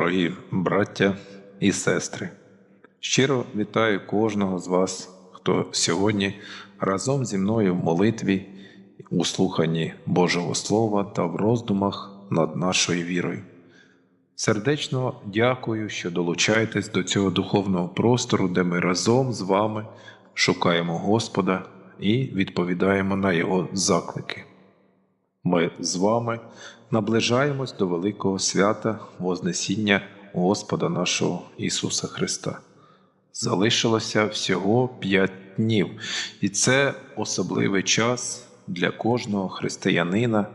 Дорогі браття і сестри, щиро вітаю кожного з вас, хто сьогодні разом зі мною в молитві, у слуханні Божого Слова та в роздумах над нашою вірою. Сердечно дякую, що долучаєтесь до цього духовного простору, де ми разом з вами шукаємо Господа і відповідаємо на Його заклики. Ми з вами наближаємось до великого свята Вознесіння Господа нашого Ісуса Христа. Залишилося всього п'ять днів, і це особливий час для кожного християнина,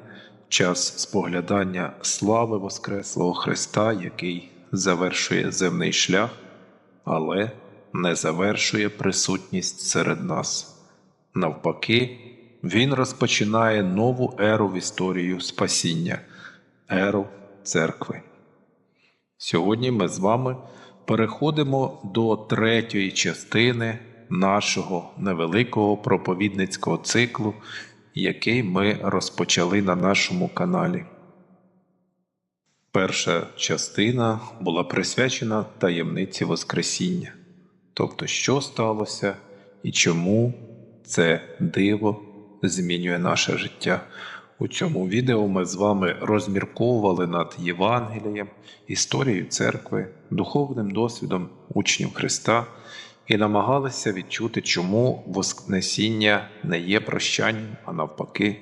час споглядання слави Воскреслого Христа, який завершує земний шлях, але не завершує присутність серед нас. Навпаки, він розпочинає нову еру в історію спасіння, еру церкви. Сьогодні ми з вами переходимо до третьої частини нашого невеликого проповідницького циклу, який ми розпочали на нашому каналі. Перша частина була присвячена таємниці Воскресіння, тобто, що сталося і чому це диво змінює наше життя. У цьому відео ми з вами розмірковували над Євангелієм, історією церкви, духовним досвідом учнів Христа і намагалися відчути, чому Воскресіння не є прощанням, а навпаки,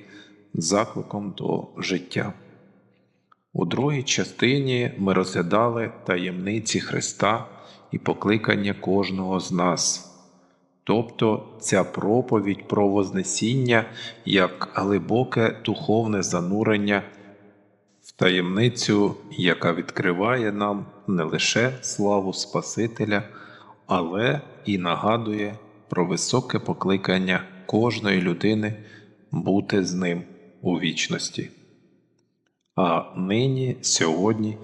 закликом до життя. У другій частині ми розглядали таємниці Христа і покликання кожного з нас. Тобто ця проповідь про Вознесіння як глибоке духовне занурення в таємницю, яка відкриває нам не лише славу Спасителя, але і нагадує про високе покликання кожної людини бути з ним у вічності. А нині, сьогодні,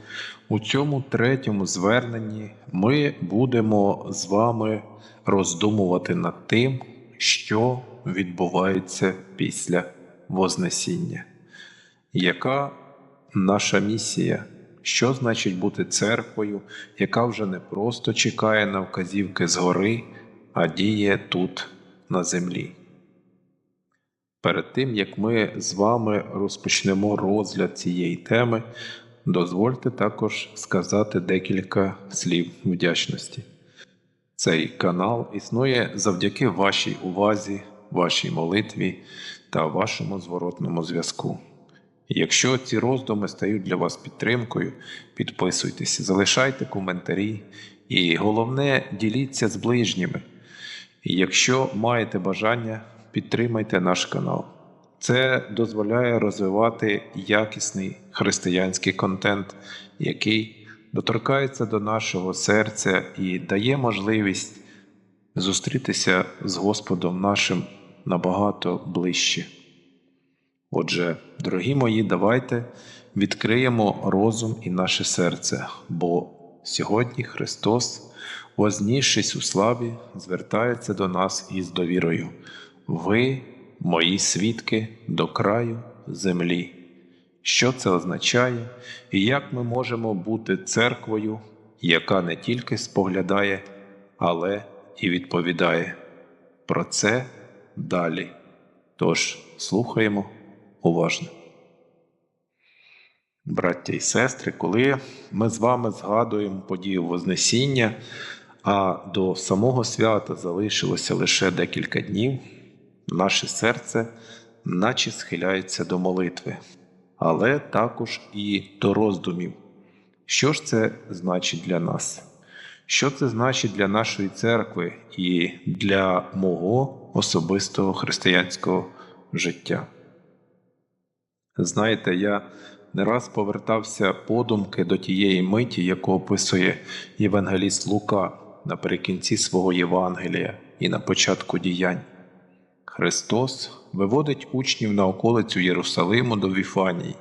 у цьому третьому зверненні ми будемо з вами роздумувати над тим, що відбувається після Вознесіння. Яка наша місія? Що значить бути церквою, яка вже не просто чекає на вказівки згори, а діє тут, на землі? Перед тим як ми з вами розпочнемо розгляд цієї теми, дозвольте також сказати декілька слів вдячності. Цей канал існує завдяки вашій увазі, вашій молитві та вашому зворотному зв'язку. Якщо ці роздуми стають для вас підтримкою, підписуйтесь, залишайте коментарі і головне діліться з ближніми. Якщо маєте бажання, підтримайте наш канал. Це дозволяє розвивати якісний християнський контент, який доторкається до нашого серця і дає можливість зустрітися з Господом нашим набагато ближче. Отже, дорогі мої, давайте відкриємо розум і наше серце, бо сьогодні Христос, вознісшись у славі, звертається до нас із довірою. Ви, мої свідки, до краю землі. Що це означає, і як ми можемо бути церквою, яка не тільки споглядає, але і відповідає. Про це далі. Тож слухаємо уважно. Браття і сестри, коли ми з вами згадуємо подію Вознесіння, а до самого свята залишилося лише декілька днів, наше серце наче схиляється до молитви, але також і до роздумів. Що ж це значить для нас? Що це значить для нашої церкви і для мого особистого християнського життя? Знаєте, я не раз повертався подумки до тієї миті, яку описує Євангеліст Лука наприкінці свого Євангелія і на початку діянь. Христос виводить учнів на околицю Єрусалиму до Віфанії,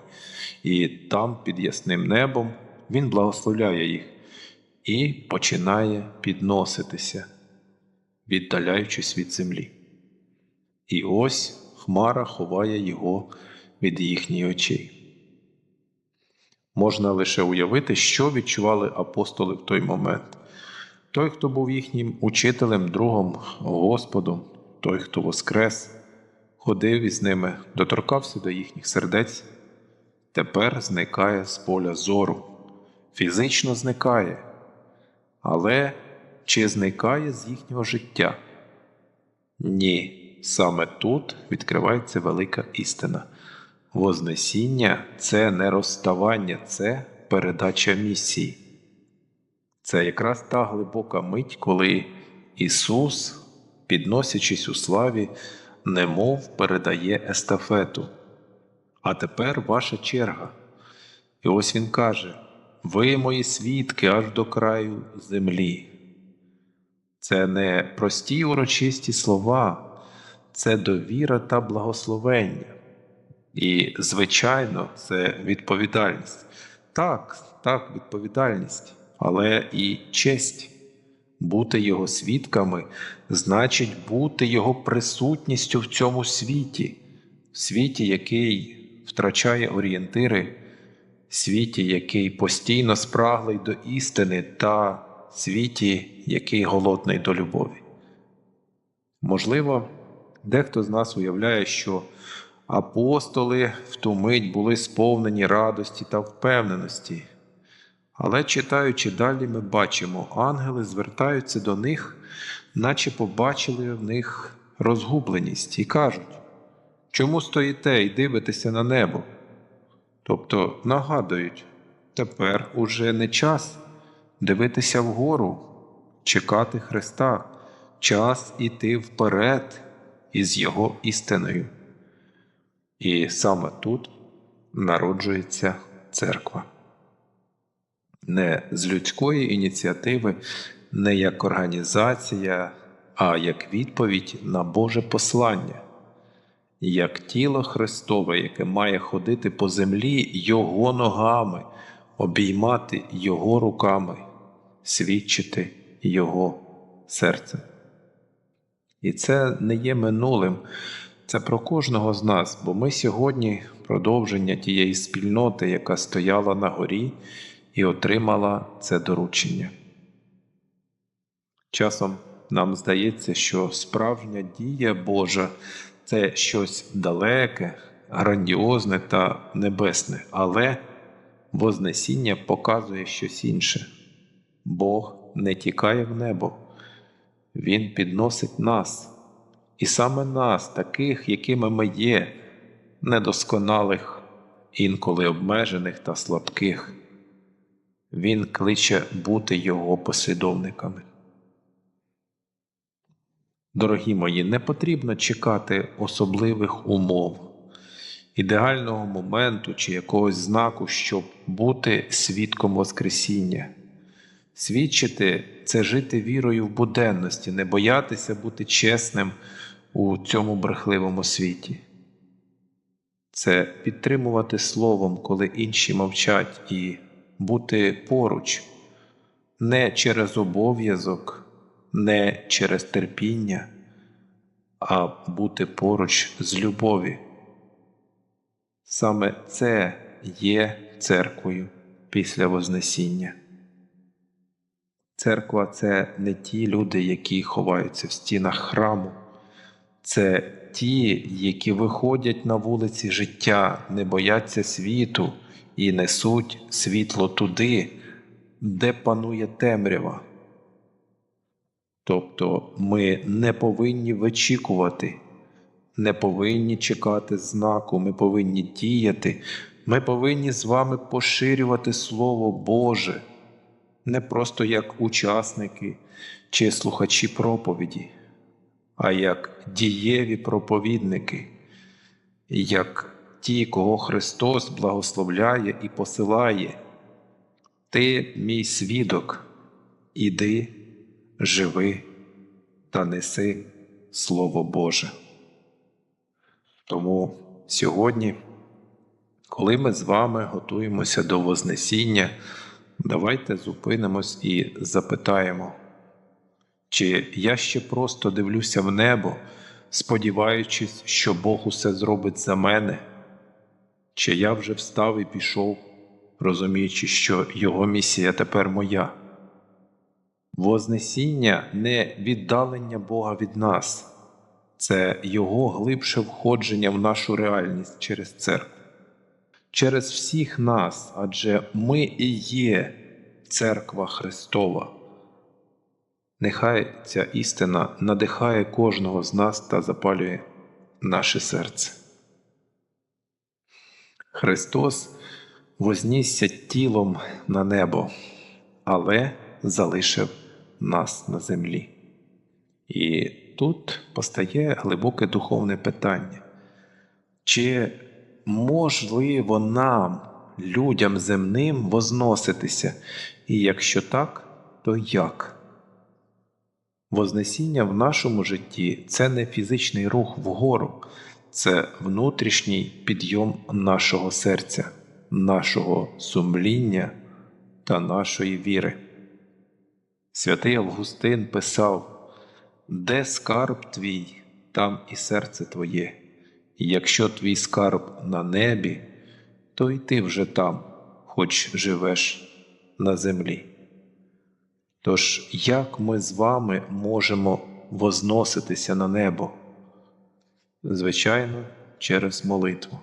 і там, під ясним небом, Він благословляє їх і починає підноситися, віддаляючись від землі. І ось хмара ховає його від їхніх очей. Можна лише уявити, що відчували апостоли в той момент. Той, хто був їхнім учителем, другом, Господом, той, хто воскрес, ходив із ними, доторкався до їхніх сердець, тепер зникає з поля зору, фізично зникає, але чи зникає з їхнього життя? Ні, саме тут відкривається велика істина. Вознесіння це не розставання, це передача місії. Це якраз та глибока мить, коли Ісус, підносячись у славі, немов передає естафету. А тепер ваша черга. І ось Він каже: Ви мої свідки аж до краю землі. Це не прості урочисті слова, це довіра та благословення. І, звичайно, це відповідальність. Так, так, відповідальність, але і честь. Бути його свідками значить бути його присутністю в цьому світі, світі, який втрачає орієнтири, світі, який постійно спраглий до істини, та світі, який голодний до любові. Можливо, дехто з нас уявляє, що апостоли в ту мить були сповнені радості та впевненості. Але читаючи далі, ми бачимо, ангели звертаються до них, наче побачили в них розгубленість, і кажуть, чому стоїте і дивитеся на небо? Тобто нагадують, тепер уже не час дивитися вгору, чекати Христа, час іти вперед із Його істиною. І саме тут народжується церква. Не з людської ініціативи, не як організація, а як відповідь на Боже послання, як тіло Христове, яке має ходити по землі Його ногами, обіймати Його руками, свідчити Його серцем. І це не є минулим, це про кожного з нас, бо ми сьогодні продовження тієї спільноти, яка стояла на горі і отримала це доручення. Часом нам здається, що справжня дія Божа це щось далеке, грандіозне та небесне, але Вознесіння показує щось інше. Бог не тікає в небо, Він підносить нас, і саме нас, таких, якими ми є, недосконалих, інколи обмежених та слабких. Він кличе бути Його послідовниками. Дорогі мої, не потрібно чекати особливих умов, ідеального моменту чи якогось знаку, щоб бути свідком Воскресіння. Свідчити це жити вірою в буденності, не боятися бути чесним у цьому брехливому світі. Це підтримувати словом, коли інші мовчать, і бути поруч, не через обов'язок, не через терпіння, а бути поруч з любові. Саме це є церквою після Вознесіння. Церква це не ті люди, які ховаються в стінах храму, це ті, які виходять на вулиці життя, не бояться світу і несуть світло туди, де панує темрява. Тобто ми не повинні вичікувати, не повинні чекати знаку, ми повинні діяти, ми повинні з вами поширювати Слово Боже, не просто як учасники чи слухачі проповіді, а як дієві проповідники, як ті, кого Христос благословляє і посилає. Ти, мій свідок, іди, живи та неси Слово Боже. Тому сьогодні, коли ми з вами готуємося до Вознесіння, давайте зупинимось і запитаємо, чи я ще просто дивлюся в небо, сподіваючись, що Бог усе зробить за мене, чи я вже встав і пішов, розуміючи, що Його місія тепер моя. Вознесіння не віддалення Бога від нас, це Його глибше входження в нашу реальність через церкву, через всіх нас, адже ми і є церква Христова. Нехай ця істина надихає кожного з нас та запалює наше серце. Христос вознісся тілом на небо, але залишив нас на землі. І тут постає глибоке духовне питання. Чи можливо нам, людям земним, возноситися? І якщо так, то як? Вознесіння в нашому житті це не фізичний рух вгору, це внутрішній підйом нашого серця, нашого сумління та нашої віри. Святий Августин писав: Де скарб твій, там і серце твоє, і якщо твій скарб на небі, то й ти вже там, хоч живеш на землі. Тож, як ми з вами можемо возноситися на небо? Звичайно, через молитву.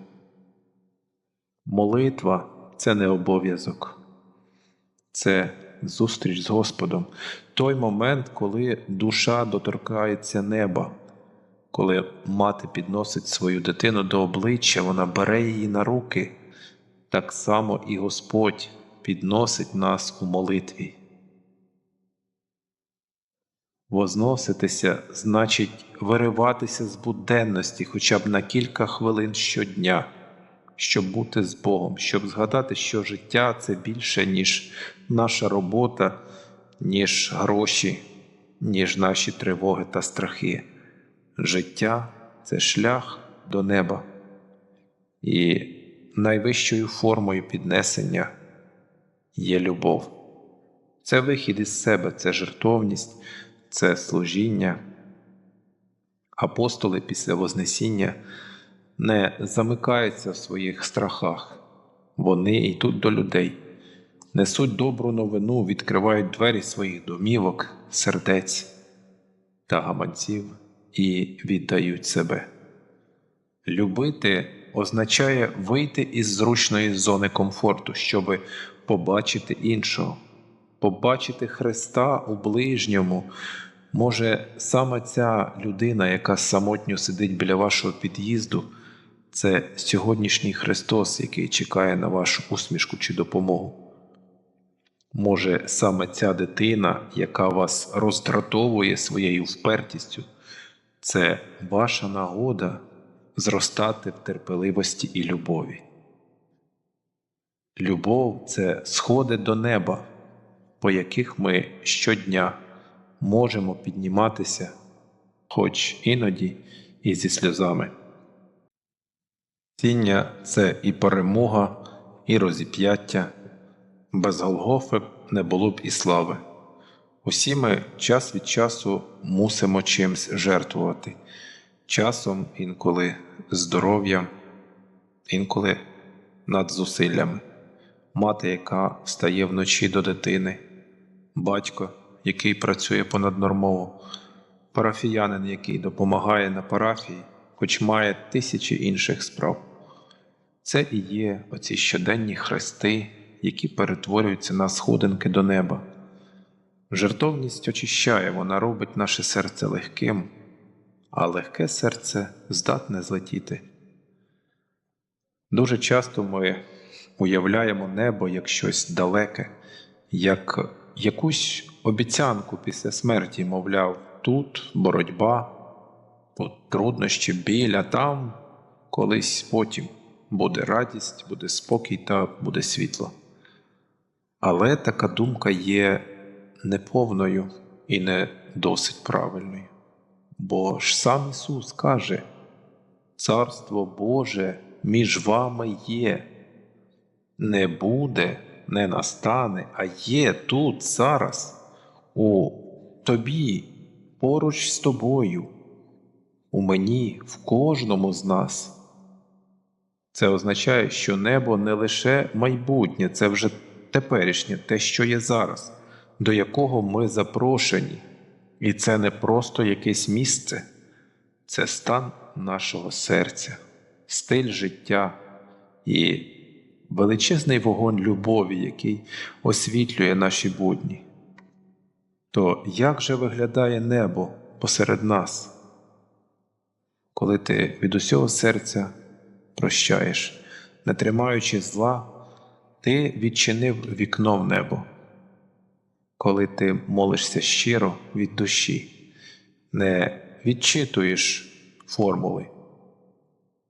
Молитва це не обов'язок, це зустріч з Господом, той момент, коли душа доторкається неба, коли мати підносить свою дитину до обличчя, вона бере її на руки, так само і Господь підносить нас у молитві. Возноситися значить вириватися з буденності хоча б на кілька хвилин щодня, щоб бути з Богом, щоб згадати, що життя це більше, ніж наша робота, ніж гроші, ніж наші тривоги та страхи. Життя це шлях до неба. І найвищою формою піднесення є любов. Це вихід із себе, це жертовність це служіння. Апостоли після Вознесіння не замикаються в своїх страхах, вони йдуть до людей, несуть добру новину, відкривають двері своїх домівок, сердець та гаманців і віддають себе. Любити означає вийти із зручної зони комфорту, щоб побачити іншого побачити Христа у ближньому. Може, саме ця людина, яка самотньо сидить біля вашого під'їзду, це сьогоднішній Христос, який чекає на вашу усмішку чи допомогу. Може, саме ця дитина, яка вас роздратовує своєю впертістю, це ваша нагода зростати в терпеливості і любові. Любов це сходи до неба по яких ми щодня можемо підніматися, хоч іноді і зі сльозами. Ціння це і перемога, і розіп'яття, без Голгофи не було б і слави. Усі ми час від часу мусимо чимсь жертвувати, часом інколи здоров'ям, інколи над зусиллями, мати, яка встає вночі до дитини, батько, який працює понаднормово, парафіянин, який допомагає на парафії, хоч має тисячі інших справ. Це і є оці щоденні хрести, які перетворюються на сходинки до неба. Жертовність очищає, вона робить наше серце легким, а легке серце здатне злетіти. Дуже часто ми уявляємо небо як щось далеке, як якусь обіцянку після смерті, мовляв, тут боротьба, тут труднощі біль, а там колись потім буде радість, буде спокій та буде світло. Але така думка є неповною і не досить правильною. Бо ж сам Ісус каже, Царство Боже між вами є, не буде не настане, а є тут зараз, у тобі, поруч з тобою, у мені, в кожному з нас. Це означає, що небо не лише майбутнє, це вже теперішнє, те, що є зараз, до якого ми запрошені. І це не просто якесь місце, це стан нашого серця, стиль життя і величезний вогонь любові, який освітлює наші будні. То як же виглядає небо посеред нас, коли ти від усього серця прощаєш, не тримаючи зла, ти відчинив вікно в небо, коли ти молишся щиро від душі, не відчитуєш формули,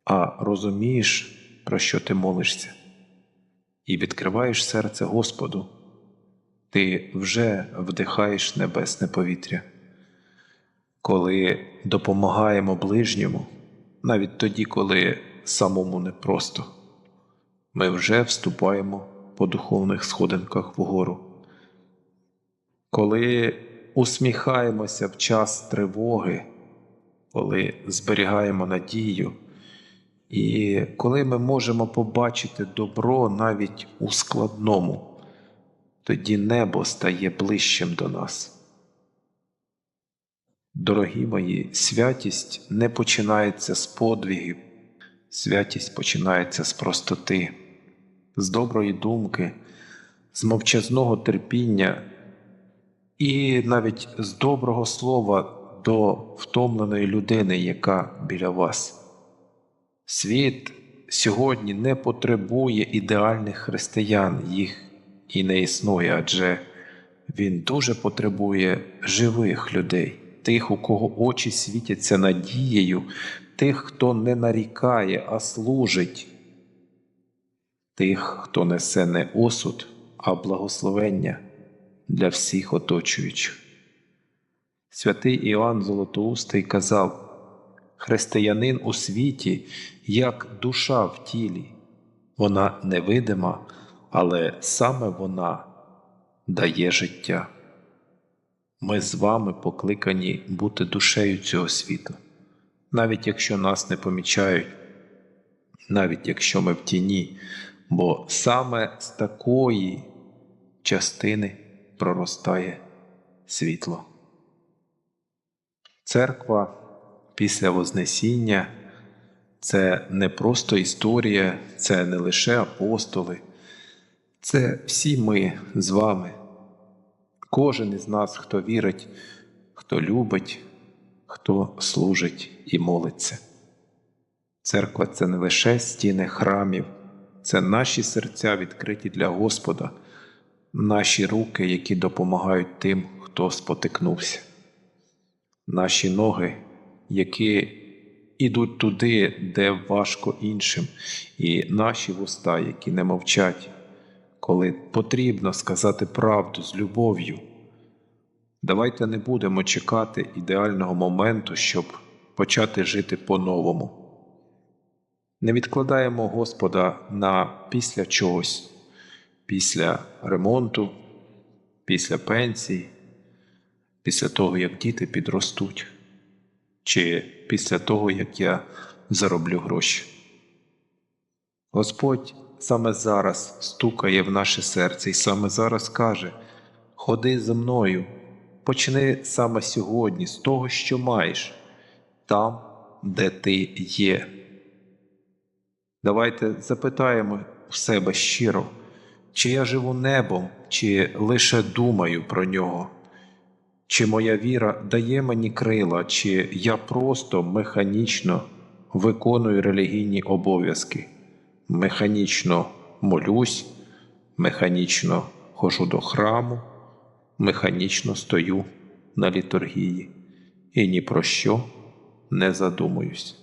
а розумієш, про що ти молишся, і відкриваєш серце Господу, ти вже вдихаєш небесне повітря. Коли допомагаємо ближньому, навіть тоді, коли самому непросто, ми вже вступаємо по духовних сходинках вгору. Коли усміхаємося в час тривоги, коли зберігаємо надію, і коли ми можемо побачити добро навіть у складному, тоді небо стає ближчим до нас. Дорогі мої, святість не починається з подвігів, святість починається з простоти, з доброї думки, з мовчазного терпіння і навіть з доброго слова до втомленої людини, яка біля вас. Світ сьогодні не потребує ідеальних християн, їх і не існує, адже він дуже потребує живих людей, тих, у кого очі світяться надією, тих, хто не нарікає, а служить, тих, хто несе не осуд, а благословення для всіх оточуючих. Святий Іоанн Золотоустий казав, християнин у світі, як душа в тілі, вона невидима, але саме вона дає життя. Ми з вами покликані бути душею цього світу, навіть якщо нас не помічають, навіть якщо ми в тіні, бо саме з такої частини проростає світло. Церква після Вознесіння це не просто історія, це не лише апостоли, це всі ми з вами. Кожен із нас, хто вірить, хто любить, хто служить і молиться. Церква це не лише стіни храмів, це наші серця відкриті для Господа, наші руки, які допомагають тим, хто спотикнувся, наші ноги, які ідуть туди, де важко іншим, і наші вуста, які не мовчать, коли потрібно сказати правду з любов'ю. Давайте не будемо чекати ідеального моменту, щоб почати жити по-новому. Не відкладаємо Господа на після чогось, після ремонту, після пенсії, після того, як діти підростуть, чи після того, як я зароблю гроші. Господь саме зараз стукає в наше серце і саме зараз каже: Ходи за мною, почни саме сьогодні з того, що маєш, там, де ти є. Давайте запитаємо в себе щиро, чи я живу небом, чи лише думаю про нього, чи моя віра дає мені крила, чи я просто механічно виконую релігійні обов'язки, механічно молюсь, механічно хожу до храму, механічно стою на літургії і ні про що не задумуюсь.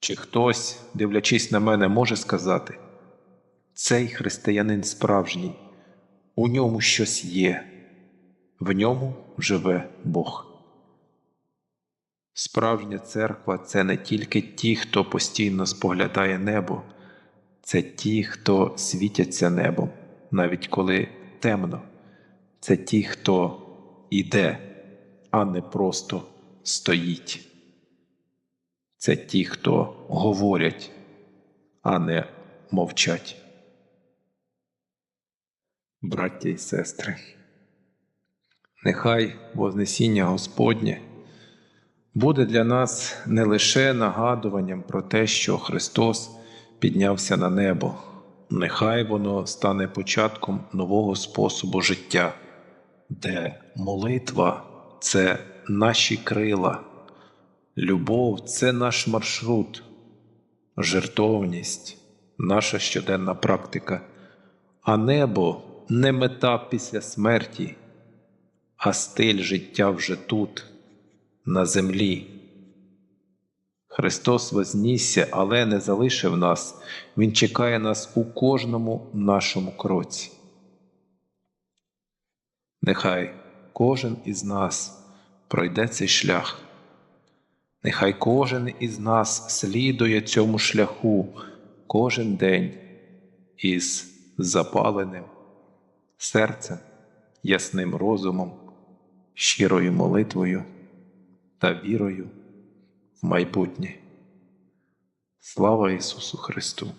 Чи хтось, дивлячись на мене, може сказати, цей християнин справжній, у ньому щось є, в ньому живе Бог. Справжня церква це не тільки ті, хто постійно споглядає небо, це ті, хто світяться небом, навіть коли темно, це ті, хто іде, а не просто стоїть. Це ті, хто говорять, а не мовчать. Браття і сестри, нехай Вознесіння Господнє буде для нас не лише нагадуванням про те, що Христос піднявся на небо, нехай воно стане початком нового способу життя, де молитва це наші крила, любов це наш маршрут, жертовність наша щоденна практика, а небо не мета після смерті, а стиль життя вже тут, на землі. Христос вознісся, але не залишив нас, Він чекає нас у кожному нашому кроці. Нехай кожен із нас пройде цей шлях. Нехай кожен із нас слідує цьому шляху кожен день із запаленим серцем, ясним розумом, щирою молитвою та вірою в майбутнє. Слава Ісусу Христу!